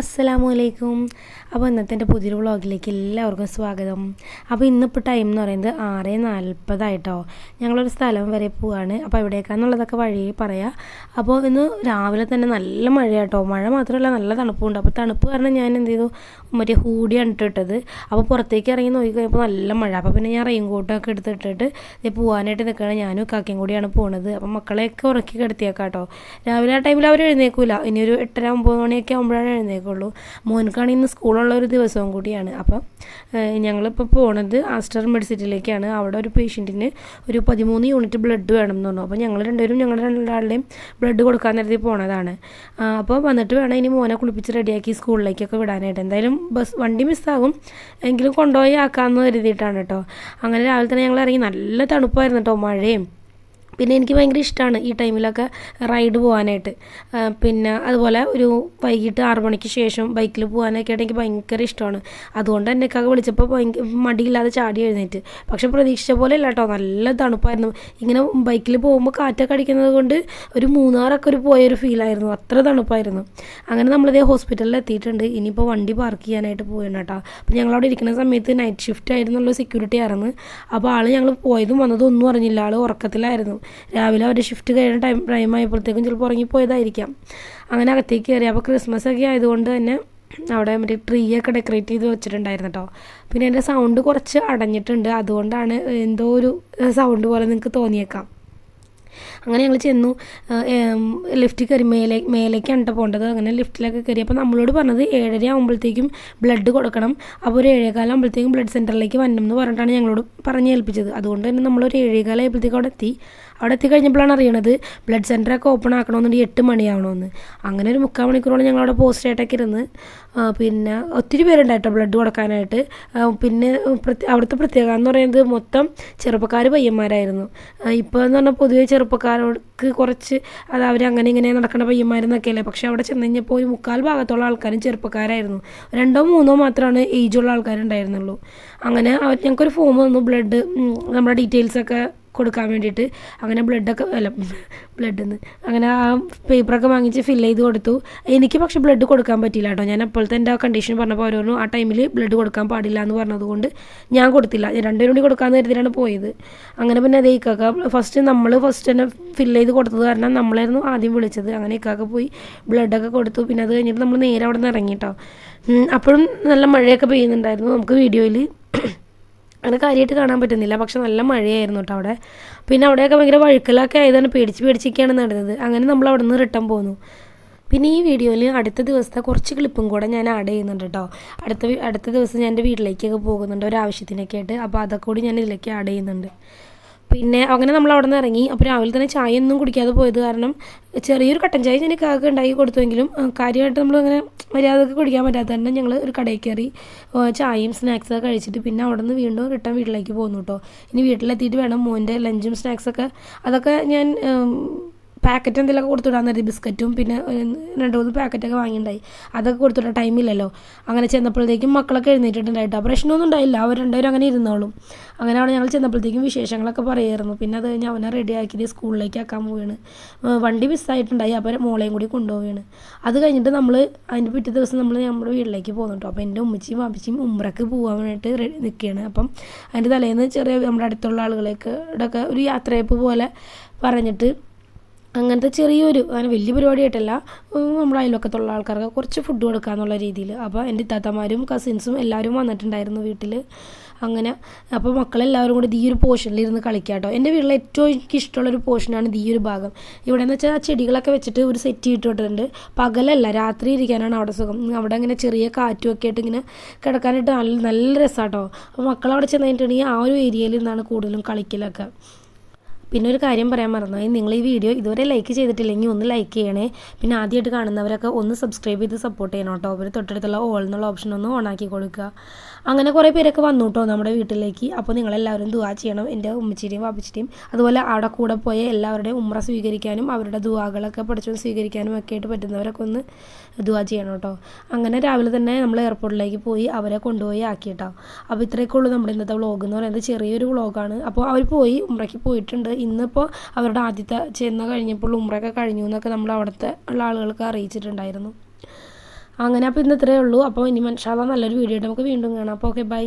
അസ്സലാമു അലൈക്കും അപ്പോൾ ഇന്നത്തെ എന്റെ പുതിയൊരു വ്ളോഗിലേക്ക് എല്ലാവർക്കും സ്വാഗതം. അപ്പോൾ ഇന്നിപ്പോൾ ടൈം എന്ന് പറയുന്നത് ആറ് നാൽപ്പതായിട്ടോ. ഞങ്ങളൊരു സ്ഥലം വരെ പോവാണ്. അപ്പോൾ എവിടേക്കാന്നുള്ളതൊക്കെ വഴി പറയാം. അപ്പോൾ ഇന്ന് രാവിലെ തന്നെ നല്ല മഴയാട്ടോ. മഴ മാത്രമല്ല നല്ല തണുപ്പുണ്ട്. അപ്പോൾ തണുപ്പ് കാരണം ഞാൻ എന്ത് ചെയ്തു? മറ്റേ ഹൂഡിയാണ് ഇട്ടിട്ടത്. അപ്പോൾ പുറത്തേക്ക് ഇറങ്ങി നോക്കി കഴിഞ്ഞപ്പോൾ നല്ല മഴ. അപ്പോൾ പിന്നെ ഞാൻ റെയിൻ കോട്ടൊക്കെ എടുത്തിട്ടിട്ട് ഇത് പോകാനായിട്ട് നിൽക്കുകയാണ് ഞാനും കാക്കയും കൂടിയാണ് പോണത്. അപ്പോൾ മക്കളെയൊക്കെ ഉറക്കി കിടത്തിയേക്കാം കേട്ടോ രാവിലെ ആ ടൈമിൽ അവർ എഴുന്നേക്കൂല. ഇനി ഒരു എട്ടര ഒമ്പത് മണിയൊക്കെ ആകുമ്പോഴാണ് എഴുന്നേക്കുള്ളൂ മോനക്കാണ് ഇന്ന് സ്കൂളുള്ള ഒരു ദിവസവും കൂടിയാണ്. അപ്പം ഞങ്ങളിപ്പോൾ പോണത് ആസ്റ്റർ മെഡിസിറ്റിയിലേക്കാണ് അവിടെ ഒരു പേഷ്യന്റിന് ഒരു പതിമൂന്ന് യൂണിറ്റ് ബ്ലഡ് വേണം എന്ന് പറഞ്ഞു. അപ്പോൾ ഞങ്ങൾ രണ്ടുപേരും ഞങ്ങളുടെ രണ്ടാളുടെയും ബ്ലഡ് കൊടുക്കാൻ നേരത്തെ പോണതാണ്. അപ്പോൾ വന്നിട്ട് വേണം ഇനി മോനെ കുളിപ്പിച്ച് റെഡിയാക്കി സ്കൂളിലേക്കൊക്കെ വിടാനായിട്ട്. എന്തായാലും ബസ് വണ്ടി മിസ്സാകും. എങ്കിലും കൊണ്ടുപോയി ആക്കാമെന്ന് കരുതിയിട്ടാണ് കേട്ടോ അങ്ങനെ രാവിലെ തന്നെ ഞങ്ങൾ ഇറങ്ങി. നല്ല തണുപ്പായിരുന്നു കേട്ടോ മഴയും. പിന്നെ എനിക്ക് ഭയങ്കര ഇഷ്ടമാണ് ഈ ടൈമിലൊക്കെ റൈഡ് പോകാനായിട്ട് പിന്നെ അതുപോലെ ഒരു വൈകിട്ട് ആറു മണിക്ക് ശേഷം ബൈക്കിൽ പോകാനൊക്കെ ആയിട്ട് എനിക്ക് ഭയങ്കര ഇഷ്ടമാണ് അതുകൊണ്ട് തന്നെ ഒക്കെ വിളിച്ചപ്പോൾ ഭയങ്കര മടിയില്ലാതെ ചാടി എഴുന്നേറ്റ്. പക്ഷെ പ്രതീക്ഷിച്ച പോലെ അല്ല കേട്ടോ നല്ല തണുപ്പായിരുന്നു. ഇങ്ങനെ ബൈക്കിൽ പോകുമ്പോൾ കാറ്റൊക്കെ അടിക്കുന്നത് കൊണ്ട് ഒരു മൂന്നാറൊക്കെ ഒരു പോയൊരു ഫീലായിരുന്നു അത്ര തണുപ്പായിരുന്നു. അങ്ങനെ നമ്മളിതേ ഹോസ്പിറ്റലിൽ എത്തിയിട്ടുണ്ട്. ഇനിയിപ്പോൾ വണ്ടി പാർക്ക് ചെയ്യാനായിട്ട് പോയാണ് കേട്ടോ അപ്പോൾ ഞങ്ങളവിടെ ഇരിക്കുന്ന സമയത്ത് നൈറ്റ് ഷിഫ്റ്റ് ആയിരുന്നുള്ള സെക്യൂരിറ്റി ആയിരുന്നു. അപ്പോൾ ആൾ ഞങ്ങൾ പോയതും വന്നതും ഒന്നും അറിഞ്ഞില്ല. ആൾ ഉറക്കത്തിലായിരുന്നു. രാവിലെ അവരുടെ ഷിഫ്റ്റ് കഴിയുന്ന ടൈം ടൈം ആയപ്പോഴത്തേക്കും ചിലപ്പോൾ ഉറങ്ങിപ്പോയതായിരിക്കാം. അങ്ങനെ അകത്തേക്ക് കയറി. അപ്പോൾ ക്രിസ്മസ് ഒക്കെ ആയതുകൊണ്ട് തന്നെ അവിടെ മറ്റേ ട്രീ ഒക്കെ ഡെക്കറേറ്റ് ചെയ്ത് വെച്ചിട്ടുണ്ടായിരുന്നു കേട്ടോ പിന്നെ എന്റെ സൗണ്ട് കുറച്ച് അടഞ്ഞിട്ടുണ്ട്. അതുകൊണ്ടാണ് എന്തോ ഒരു സൗണ്ട് പോലെ നിങ്ങൾക്ക് തോന്നിയേക്കാം. അങ്ങനെ ഞങ്ങൾ ചെന്നു. ലിഫ്റ്റ് കയറി. മേലെ മേലേക്കാണ് കേട്ടോ പോകേണ്ടത് അങ്ങനെ ലിഫ്റ്റിലൊക്കെ കയറി. അപ്പോൾ നമ്മളോട് പറഞ്ഞത് ഏഴര ആകുമ്പോഴത്തേക്കും ബ്ലഡ് കൊടുക്കണം. അപ്പോൾ ഒരു ഏഴേകാലം ആകുമ്പോഴത്തേക്കും ബ്ലഡ് സെന്ററിലേക്ക് വരണം എന്ന് പറഞ്ഞിട്ടാണ് ഞങ്ങളോട് പറഞ്ഞ് ഏൽപ്പിച്ചത് അതുകൊണ്ട് തന്നെ നമ്മളൊരു ഏഴേകാലം ആയപ്പോഴത്തേക്കും അവിടെ എത്തി. അവിടെ എത്തി കഴിഞ്ഞപ്പോഴാണ് അറിയണത് ബ്ലഡ് സെന്ററൊക്കെ ഓപ്പൺ ആക്കണമെന്നുണ്ടെങ്കിൽ എട്ട് മണിയാവണമെന്ന്. അങ്ങനെ ഒരു മുക്കാൽ മണിക്കൂറോളം ഞങ്ങൾ അവിടെ പോസ്റ്റ് ആയിട്ടൊക്കെ ഇരുന്ന് പിന്നെ ഒത്തിരി പേരുണ്ടായിട്ടോ ബ്ലഡ് കൊടുക്കാനായിട്ട്. പിന്നെ അവിടുത്തെ പ്രത്യേകത എന്ന് പറയുന്നത് മൊത്തം ചെറുപ്പക്കാർ പയ്യന്മാരായിരുന്നു. ഇപ്പോൾ എന്ന് പറഞ്ഞാൽ പൊതുവേ ചെറുപ്പക്കാർക്ക് കുറച്ച് അത് അവർ അങ്ങനെ ഇങ്ങനെ നടക്കുന്ന പയ്യന്മാരെന്നൊക്കെയല്ലേ. പക്ഷെ പക്ഷേ അവിടെ ചെന്ന് കഴിഞ്ഞപ്പോൾ ഒരു മുക്കാൽ ഭാഗത്തുള്ള ആൾക്കാരും ചെറുപ്പക്കാരായിരുന്നു. രണ്ടോ മൂന്നോ മാത്രമാണ് ഏജുള്ള ആൾക്കാരുണ്ടായിരുന്നുള്ളൂ. അങ്ങനെ അവർ ഞങ്ങൾക്കൊരു ഫോം തന്നു ബ്ലഡ് നമ്മുടെ ഡീറ്റെയിൽസൊക്കെ കൊടുക്കാൻ വേണ്ടിയിട്ട്. അങ്ങനെ ബ്ലഡൊക്കെ അല്ല ബ്ലഡ് നിന്ന് അങ്ങനെ ആ പേപ്പറൊക്കെ വാങ്ങിച്ച് ഫില്ല് ചെയ്ത് കൊടുത്തു. എനിക്ക് പക്ഷേ ബ്ലഡ് കൊടുക്കാൻ പറ്റിയില്ല കേട്ടോ. ഞാൻ അപ്പോഴത്തെ എന്റെ ആ കണ്ടീഷൻ പറഞ്ഞപ്പോൾ ഓരോന്നും ആ ടൈമിൽ ബ്ലഡ് കൊടുക്കാൻ പാടില്ല എന്ന് പറഞ്ഞതുകൊണ്ട് ഞാൻ കൊടുത്തില്ല. രണ്ടുപേരും കൂടി കൊടുക്കാമെന്ന് കരുതിയിട്ടാണ് പോയത്. അങ്ങനെ പിന്നെ അതേ ഇക്കാക്ക ഫസ്റ്റ് നമ്മൾ ഫസ്റ്റ് തന്നെ ഫില്ല് ചെയ്ത് കൊടുത്തത് കാരണം നമ്മളായിരുന്നു ആദ്യം വിളിച്ചത്. അങ്ങനെ ഇക്കാക്ക പോയി ബ്ലഡൊക്കെ കൊടുത്തു. പിന്നെ അത് കഴിഞ്ഞിട്ട് നമ്മൾ നേരെ അവിടെ നിന്ന് ഇറങ്ങി കേട്ടോ. അപ്പോഴും നല്ല മഴയൊക്കെ പെയ്യുന്നുണ്ടായിരുന്നു നമുക്ക് വീഡിയോയിൽ അങ്ങനെ കാര്യമായിട്ട് കാണാൻ പറ്റുന്നില്ല. പക്ഷെ നല്ല മഴയായിരുന്നു കേട്ടോ അവിടെ. പിന്നെ അവിടെയൊക്കെ ഭയങ്കര വഴുക്കലൊക്കെ ആയതാണ് പേടിച്ച് പേടിച്ചൊക്കെയാണ് നടന്നത്. അങ്ങനെ നമ്മൾ അവിടെ നിന്ന് റിട്ടേൺ പോന്നു. പിന്നെ ഈ വീഡിയോയിൽ അടുത്ത ദിവസത്തെ കുറച്ച് ക്ലിപ്പും കൂടെ ഞാൻ ആഡ് ചെയ്യുന്നുണ്ട് കേട്ടോ അടുത്ത അടുത്ത ദിവസം ഞാൻ എന്റെ വീട്ടിലേക്കൊക്കെ പോകുന്നുണ്ട്. ഒരു ആവശ്യത്തിനൊക്കെ ആയിട്ട്. അപ്പോൾ അതൊക്കെ കൂടി ഞാൻ ഇതിലേക്ക് ആഡ് ചെയ്യുന്നുണ്ട്. പിന്നെ അങ്ങനെ നമ്മൾ അവിടെ നിന്ന് ഇറങ്ങി. അപ്പോൾ രാവിലെ തന്നെ ചായ ഒന്നും കുടിക്കാതെ പോയത് കാരണം ചെറിയൊരു കട്ടൻ ചായ ഞാൻ കാക്ക ഉണ്ടാക്കി കൊടുത്തുവെങ്കിലും കാര്യമായിട്ട് നമ്മൾ അങ്ങനെ മര്യാദയ്ക്ക് കുടിക്കാൻ പറ്റാത്ത തന്നെ ഞങ്ങൾ ഒരു കടയിൽ കയറി ചായയും സ്നാക്സൊക്കെ കഴിച്ചിട്ട് പിന്നെ അവിടെ നിന്ന് വീണ്ടും റിട്ടേൺ വീട്ടിലേക്ക് പോകുന്നു കേട്ടോ ഇനി വീട്ടിലെത്തിയിട്ട് വേണം മോന്റെ ലഞ്ചും സ്നാക്സൊക്കെ അതൊക്കെ ഞാൻ പാക്കറ്റ് എന്തെങ്കിലുമൊക്കെ കൊടുത്തുവിടാൻ നേരത്തെ ബിസ്ക്കറ്റും പിന്നെ രണ്ട് മൂന്ന് പാക്കറ്റൊക്കെ വാങ്ങിയിട്ടുണ്ടായി. അതൊക്കെ കൊടുത്തുവിടാൻ ടൈമില്ലല്ലോ അങ്ങനെ ചെന്നപ്പോഴത്തേക്കും മക്കളൊക്കെ എഴുന്നേറ്റിട്ടുണ്ടായിട്ടോ. പ്രശ്നമൊന്നും ഉണ്ടായില്ല. അവർ രണ്ടുപേരും അങ്ങനെ ഇരുന്നോളും. അങ്ങനെ അവിടെ ഞങ്ങൾ ചെന്നപ്പോഴത്തേക്കും വിശേഷങ്ങളൊക്കെ പറയായിരുന്നു പിന്നെ അത് കഴിഞ്ഞ് അവനെ റെഡിയാക്കിയിട്ട് സ്കൂളിലേക്ക് ആക്കാൻ പോവുകയാണ്. വണ്ടി മിസ്സായിട്ടുണ്ടായി അപ്പോൾ മോളെയും കൂടി കൊണ്ടുപോവുകയാണ്. അത് കഴിഞ്ഞിട്ട് നമ്മൾ അതിന്റെ പിറ്റേ ദിവസം നമ്മൾ നമ്മുടെ വീട്ടിലേക്ക് പോകുന്നു അപ്പോൾ എന്റെ ഉമ്മച്ചിയും വാപ്പിച്ചിയും ഉമ്രക്ക് പോകാൻ വേണ്ടിയിട്ട് നിൽക്കുകയാണ്. അപ്പം അതിന്റെ തലേന്ന് ചെറിയ നമ്മുടെ അടുത്തുള്ള ആളുകളേക്ക് ഇടയ്ക്ക് ഒരു യാത്രയപ്പ് പോലെ പറഞ്ഞിട്ട് അങ്ങനത്തെ ചെറിയൊരു അങ്ങനെ വലിയ പരിപാടിയായിട്ടല്ല നമ്മുടെ അയൽവക്കത്തുള്ള ആൾക്കാർക്ക് കുറച്ച് ഫുഡ് കൊടുക്കുക എന്നുള്ള രീതിയിൽ അപ്പോൾ എന്റെ ഇത്താത്തമാരും കസിൻസും എല്ലാവരും വന്നിട്ടുണ്ടായിരുന്നു വീട്ടിൽ അങ്ങനെ അപ്പോൾ മക്കളെല്ലാവരും കൂടി ഈ ഒരു പോർഷനിൽ ഇരുന്ന് കളിക്കുക കേട്ടോ എന്റെ വീട്ടിൽ ഏറ്റവും എനിക്ക് ഇഷ്ടമുള്ളൊരു പോർഷനാണ് ഈ ഒരു ഭാഗം. ഇവിടെ എന്ന് വെച്ചാൽ ആ ചെടികളൊക്കെ വെച്ചിട്ട് ഒരു സെറ്റ് ഇട്ടിട്ടുണ്ട് പകലല്ല രാത്രി ഇരിക്കാനാണ് അവിടെ സുഖം. അവിടെ ഇങ്ങനെ ചെറിയ കാറ്റും ഒക്കെ ആയിട്ട് ഇങ്ങനെ കിടക്കാനായിട്ട് നല്ല നല്ല രസമാട്ടോ അപ്പോൾ മക്കളവിടെ ചെന്ന് കഴിഞ്ഞിട്ടുണ്ടെങ്കിൽ ആ ഒരു ഏരിയയിൽ നിന്നാണ് കൂടുതലും കളിക്കലൊക്കെ. പിന്നെ ഒരു കാര്യം പറയാൻ മറന്നുപോയി നിങ്ങൾ ഈ വീഡിയോ ഇതുവരെ ലൈക്ക് ചെയ്തിട്ടില്ലെങ്കിൽ ഒന്ന് ലൈക്ക് ചെയ്യണേ. പിന്നെ ആദ്യമായിട്ട് കാണുന്നവരൊക്കെ ഒന്ന് സബ്സ്ക്രൈബ് ചെയ്ത് സപ്പോർട്ട് ചെയ്യണം കേട്ടോ. അവർ തൊട്ടടുത്തുള്ള ഓൾ എന്നുള്ള ഓപ്ഷൻ ഒന്ന് ഓൺ ആക്കി കൊടുക്കുക. അങ്ങനെ കുറേ പേരൊക്കെ വന്നു കേട്ടോ നമ്മുടെ വീട്ടിലേക്ക്. അപ്പോൾ നിങ്ങളെല്ലാവരും ദുവാ ചെയ്യണം. എന്റെ ഉമ്മച്ചിരിയും വാപ്പച്ചിരിയും അതുപോലെ അവിടെ കൂടെ പോയ എല്ലാവരുടെയും ഉമ്ര സ്വീകരിക്കാനും അവരുടെ ദുവാകളൊക്കെ പഠിച്ചു സ്വീകരിക്കാനും ഒക്കെ ആയിട്ട് പറ്റുന്നവരൊക്കെ ഒന്ന് ദുവാ ചെയ്യണം കേട്ടോ. അങ്ങനെ രാവിലെ തന്നെ നമ്മൾ എയർപോർട്ടിലേക്ക് പോയി അവരെ കൊണ്ടുപോയി ആക്കി ആക്കിയിട്ടോ. അപ്പോൾ ഇത്രയൊക്കെ ഉള്ളൂ നമ്മുടെ ഇന്നത്തെ വ്ളോഗ് എന്ന് പറയുന്നത്. ചെറിയൊരു വ്ളോഗാണ് അപ്പോൾ അവർ പോയി ഉമ്രയ്ക്ക് പോയിട്ടുണ്ട്. ഇന്നിപ്പോൾ അവരുടെ ആദ്യത്തെ ചെന്ന് കഴിഞ്ഞപ്പോൾ ഉമ്രയൊക്കെ കഴിഞ്ഞു എന്നൊക്കെ നമ്മൾ അവിടുത്തെ ഉള്ള ആളുകൾക്ക് അറിയിച്ചിട്ടുണ്ടായിരുന്നു. അങ്ങനെ അപ്പോൾ ഇന്ന് ഇത്രയേ ഉള്ളൂ. അപ്പോൾ ഇനി മനുഷ്യ നല്ലൊരു വീഡിയോ ആയിട്ട് നമുക്ക് വീണ്ടും കാണാം. അപ്പോൾ ഓക്കെ ബൈ